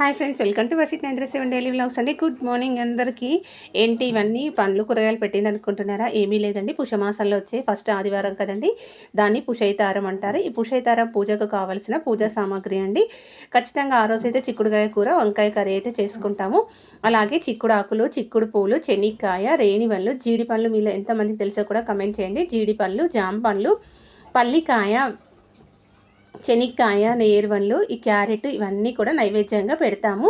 Hi friends welcome to Varshith nine seven daily vlogs అండి. Good morning అందరికీ. ఏంటి ఇవన్నీ పండ్లు కూరగాయలు పెట్టింది అనుకుంటున్నారా? ఏమీ లేదండి. పుషమాసంలో వచ్చే ఫస్ట్ ఆదివారం కదండి. దాన్ని పుషైతారం అంటారు. ఈ పుషైతారం పూజకు కావాల్సిన పూజా సామాగ్రి అండి. ఖచ్చితంగా ఆ రోజు అయితే చిక్కుడుకాయ కూర వంకాయ కర్రీ అయితే చేసుకుంటాము. అలాగే చిక్కుడు ఆకులు చిక్కుడు పూలు చెనిక్కాయ రేణివళ్ళు జీడి పండ్లు మీలో ఎంతమందికి తెలుసో కూడా కమెంట్ చేయండి. జీడి పండ్లు జామ పండ్లు పల్లికాయ శనిక్కాయ నేర్వన్లు ఈ క్యారెట్ ఇవన్నీ కూడా నైవేద్యంగా పెడతాము.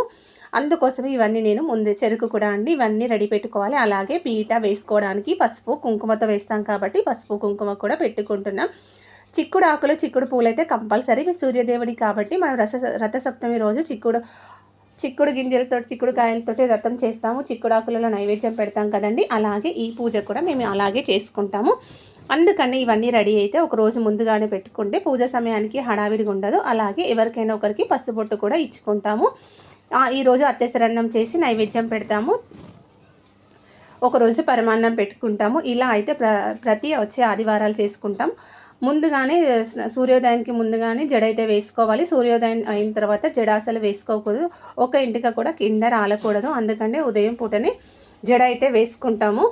అందుకోసం ఇవన్నీ నేను ముందు చెరుకు కూడా అండి ఇవన్నీ రెడీ పెట్టుకోవాలి. అలాగే పీట వేసుకోవడానికి పసుపు కుంకుమతో వేస్తాం కాబట్టి పసుపు కుంకుమ కూడా పెట్టుకుంటున్నాం. చిక్కుడు ఆకులు చిక్కుడు పూలు అయితే కంపల్సరీ సూర్యదేవుడి కాబట్టి మనం రస రథసప్తమి రోజు చిక్కుడు చిక్కుడు గింజలతో చిక్కుడు కాయలతోటి రథం చేస్తాము. చిక్కుడు ఆకులలో నైవేద్యం పెడతాం కదండి. అలాగే ఈ పూజ కూడా మేము అలాగే చేసుకుంటాము. అందుకని ఇవన్నీ రెడీ అయితే ఒక రోజు ముందుగానే పెట్టుకుంటే పూజ సమయానికి హడావిడిగా ఉండదు. అలాగే ఎవరికైనా ఒకరికి పసుపొట్టు కూడా ఇచ్చుకుంటాము. ఈరోజు అత్తెసరన్నం చేసి నైవేద్యం పెడతాము. ఒకరోజు పరమాన్నం పెట్టుకుంటాము. ఇలా అయితే ప్ర ప్రతి వచ్చే ఆదివారాలు చేసుకుంటాం. ముందుగానే సూర్యోదయానికి ముందుగానే జడ అయితే వేసుకోవాలి. సూర్యోదయం అయిన తర్వాత జడ అసలు వేసుకోకూడదు. ఒక ఇంటికి కూడా కింద రాలకూడదు. అందుకనే ఉదయం పూటనే జడ అయితే వేసుకుంటాము.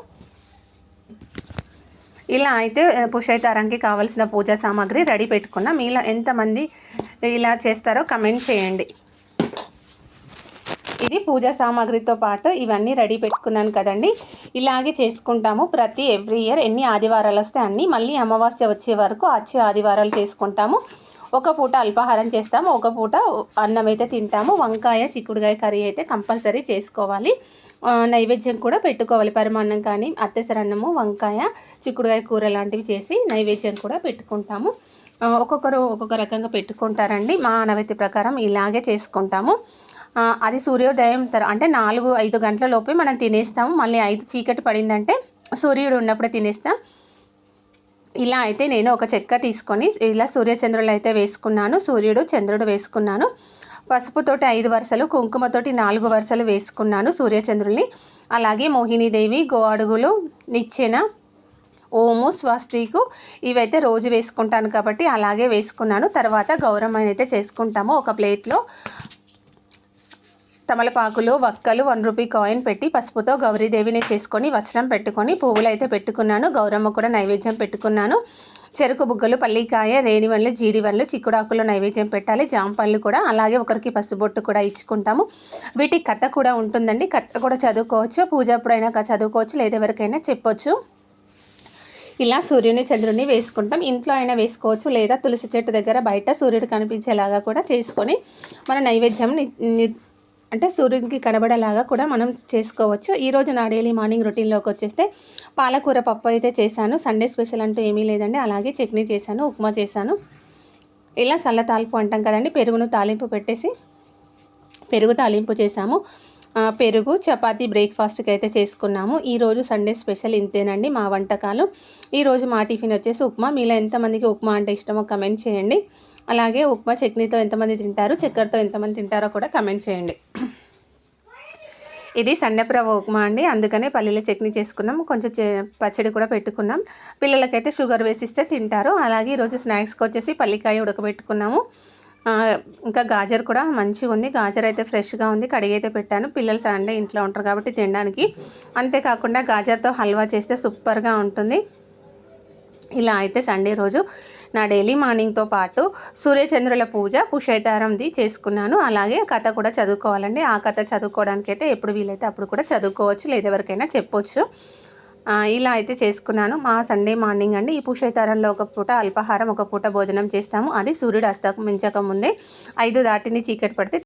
ఇలా అయితే పుషైతారానికి కావాల్సిన పూజా సామాగ్రి రెడీ పెట్టుకున్నాం. మీలో ఎంతమంది ఇలా చేస్తారో కమెంట్ చేయండి. ఇది పూజా సామాగ్రితో పాటు ఇవన్నీ రెడీ పెట్టుకున్నాను కదండి. ఇలాగే చేసుకుంటాము ప్రతి ఎవ్రీ ఇయర్. ఎన్ని ఆదివారాలు వస్తే అన్ని. మళ్ళీ అమావాస్య వచ్చే వరకు వచ్చే ఆదివారాలు చేసుకుంటాము. ఒక పూట అల్పాహారం చేస్తాము. ఒక పూట అన్నం అయితే తింటాము. వంకాయ చిక్కుడుగాయ కర్రీ అయితే కంపల్సరీ చేసుకోవాలి. నైవేద్యం కూడా పెట్టుకోవాలి. పరిమాణం కానీ అత్తసరన్నము వంకాయ చిక్కుడుకాయ కూర లాంటివి చేసి నైవేద్యం కూడా పెట్టుకుంటాము. ఒక్కొక్కరు ఒక్కొక్క రకంగా పెట్టుకుంటారండి. మా అనవతి ప్రకారం ఇలాగే చేసుకుంటాము. అది సూర్యోదయం తర అంటే నాలుగు ఐదు గంటల లోపే మనం తినేస్తాము. మళ్ళీ ఐదు చీకటి పడిందంటే సూర్యుడు ఉన్నప్పుడు తినేస్తాం. ఇలా అయితే నేను ఒక చెక్క తీసుకొని ఇలా సూర్యచంద్రులు అయితే వేసుకున్నాను సూర్యుడు చంద్రుడు వేసుకున్నాను. పసుపుతోటి ఐదు వరుసలు కుంకుమతోటి నాలుగు వరుసలు వేసుకున్నాను సూర్యచంద్రుల్ని. అలాగే మోహినీదేవి గో అడుగులు నిచ్చెన ఓము స్వస్తికు ఇవైతే రోజు వేసుకుంటాను కాబట్టి అలాగే వేసుకున్నాను. తర్వాత గౌరవం అయితే చేసుకుంటాము. ఒక ప్లేట్లో తమలపాకులు వక్కలు వన్ రూపీ కాయిన్ పెట్టి పసుపుతో గౌరీదేవిని చేసుకొని వస్త్రం పెట్టుకొని పువ్వులు అయితే పెట్టుకున్నాను. గౌరమ్మ కూడా నైవేద్యం పెట్టుకున్నాను. చెరుకు బుగ్గలు పల్లికాయ రేణివన్లు జీడివన్లు చిక్కుడాకులు నైవేద్యం పెట్టాలి. జాంపళ్ళు కూడా అలాగే ఒకరికి పసుబొట్టు కూడా ఇచ్చుకుంటాము. వీటి కథ కూడా ఉంటుందండి. కథ కూడా చదువుకోవచ్చు. పూజ అప్పుడైనా చదువుకోవచ్చు. లేదా ఎవరికైనా చెప్పొచ్చు. ఇలా సూర్యుని చంద్రుని వేసుకుంటాం. ఇంట్లో అయినా వేసుకోవచ్చు. లేదా తులసి చెట్టు దగ్గర బయట సూర్యుడు కనిపించేలాగా కూడా చేసుకొని మన నైవేద్యం అంటే సూర్యునికి కనబడేలాగా కూడా మనం చేసుకోవచ్చు. ఈరోజు నా డైలీ మార్నింగ్ రొటీన్లోకి వచ్చేస్తే పాలకూర పప్పు అయితే చేశాను. సండే స్పెషల్ అంటూ ఏమీ లేదండి. అలాగే చట్నీ చేశాను ఉప్మా చేశాను. ఇలా చల్ల తాలింపు అంటాం కదండి. పెరుగును తాలింపు పెట్టేసి పెరుగు తాలింపు చేసాము పెరుగు చపాతి బ్రేక్ఫాస్ట్కి అయితే చేసుకున్నాము. ఈరోజు సండే స్పెషల్ ఇంతేనండి మా వంటకాలు. ఈరోజు మా టిఫిన్ వచ్చేసి ఉప్మా. మీలో ఎంతమందికి ఉప్మా అంటే ఇష్టమో కమెంట్ చేయండి. అలాగే ఉప్మా చట్నీతో ఎంతమంది తింటారు చక్కెరతో ఎంతమంది తింటారో కూడా కమెంట్ చేయండి. ఇది సన్నప్రవ ఉప్మా అండి. అందుకనే పల్లీల చట్నీ చేసుకున్నాం. కొంచెం పచ్చడి కూడా పెట్టుకున్నాం. పిల్లలకైతే షుగర్ వేసిస్తే తింటారు. అలాగే ఈరోజు స్నాక్స్కి వచ్చేసి పల్లికాయ ఉడకబెట్టుకున్నాము. ఇంకా గాజర్ కూడా మంచిగా ఉంది. గాజర్ అయితే ఫ్రెష్గా ఉంది. కడిగి అయితే పెట్టాను. పిల్లలు సండే ఇంట్లో ఉంటారు కాబట్టి తినడానికి. అంతేకాకుండా గాజర్తో హల్వా చేస్తే సూపర్గా ఉంటుంది. ఇలా అయితే సండే రోజు నా డైలీ మార్నింగ్తో పాటు సూర్యచంద్రుల పూజ పుషైతారంది చేసుకున్నాను. అలాగే కథ కూడా చదువుకోవాలండి. ఆ కథ చదువుకోవడానికి అయితే ఎప్పుడు వీలైతే అప్పుడు కూడా చదువుకోవచ్చు లేదా ఎవరికైనా చెప్పొచ్చు. ఇలా అయితే చేసుకున్నాను. మా సండే మార్నింగ్ అండి. ఈ పుషైతారంలో ఒక పూట అల్పాహారం ఒక పూట భోజనం చేస్తాము. అది సూర్యుడు అస్తమించక ముందే ఐదు దాటిని చీకటి పడితే